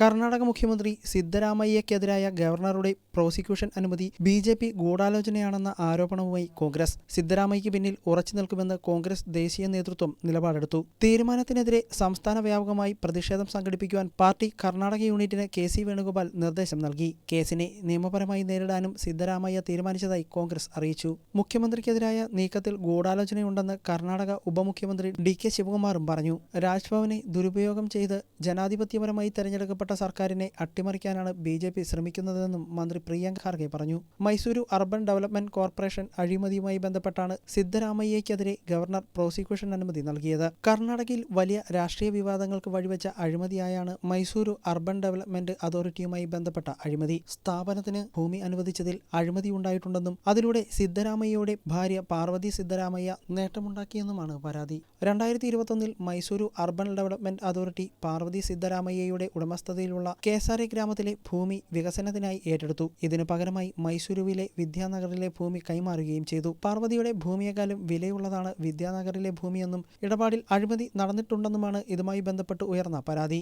കർണാടക മുഖ്യമന്ത്രി സിദ്ധരാമയ്യക്കെതിരായ ഗവർണറുടെ പ്രോസിക്യൂഷൻ അനുമതി ബി ജെ പി ഗൂഢാലോചനയാണെന്ന ആരോപണവുമായി കോൺഗ്രസ്. സിദ്ധരാമയ്യക്ക് പിന്നിൽ ഉറച്ചു നിൽക്കുമെന്ന് കോൺഗ്രസ് ദേശീയ നേതൃത്വം നിലപാടെടുത്തു. തീരുമാനത്തിനെതിരെ സംസ്ഥാന വ്യാപകമായി പ്രതിഷേധം സംഘടിപ്പിക്കുവാൻ പാർട്ടി കർണാടക യൂണിറ്റിന് കെ സി വേണുഗോപാൽ നിർദ്ദേശം നൽകി. കേസിനെ നിയമപരമായി നേരിടാനും സിദ്ധരാമയ്യ തീരുമാനിച്ചതായി കോൺഗ്രസ് അറിയിച്ചു. മുഖ്യമന്ത്രിക്കെതിരായ നീക്കത്തിൽ ഗൂഢാലോചനയുണ്ടെന്ന് കർണാടക ഉപമുഖ്യമന്ത്രി ഡി കെ ശിവകുമാറും പറഞ്ഞു. രാജ്ഭവനെ ദുരുപയോഗം ചെയ്ത് ജനാധിപത്യപരമായി തെരഞ്ഞെടുക്കപ്പെട്ട സർക്കാരിനെ അട്ടിമറിക്കാനാണ് ബി ജെ പി ശ്രമിക്കുന്നതെന്നും മന്ത്രി പ്രിയങ്ക ഖാർഗെ പറഞ്ഞു. മൈസൂരു അർബൻ ഡെവലപ്മെന്റ് കോർപ്പറേഷൻ അഴിമതിയുമായി ബന്ധപ്പെട്ടാണ് സിദ്ധരാമയ്യയ്ക്കെതിരെ ഗവർണർ പ്രോസിക്യൂഷൻ അനുമതി നൽകിയത്. കർണാടകയിൽ വലിയ രാഷ്ട്രീയ വിവാദങ്ങൾക്ക് വഴിവെച്ച അഴിമതിയായാണ് മൈസൂരു അർബൻ ഡെവലപ്മെന്റ് അതോറിറ്റിയുമായി ബന്ധപ്പെട്ട അഴിമതി. സ്ഥാപനത്തിന് ഭൂമി അനുവദിച്ചതിൽ അഴിമതി ഉണ്ടായിട്ടുണ്ടെന്നും അതിലൂടെ സിദ്ധരാമയ്യയുടെ ഭാര്യ പാർവതി സിദ്ധരാമയ്യ നേട്ടമുണ്ടാക്കിയെന്നുമാണ് പരാതി. രണ്ടായിരത്തി ഇരുപത്തൊന്നിൽ Mysuru urban development authority Parvathi സിദ്ധരാമയ്യയുടെ ഉടമസ്ഥതയിലുള്ള കേസാരി ഗ്രാമത്തിലെ ഭൂമി വികസനത്തിനായി ഏറ്റെടുത്തു. ഇതിനു പകരമായി മൈസൂരുവിലെ വിദ്യാനഗറിലെ ഭൂമി കൈമാറുകയും ചെയ്തു. പാർവതിയുടെ ഭൂമിയെക്കാളും വിലയുള്ളതാണ് വിദ്യാനഗറിലെ ഭൂമിയെന്നും ഇടപാടിൽ അഴിമതി നടന്നിട്ടുണ്ടെന്നുമാണ് ഇതുമായി ബന്ധപ്പെട്ട് ഉയർന്ന പരാതി.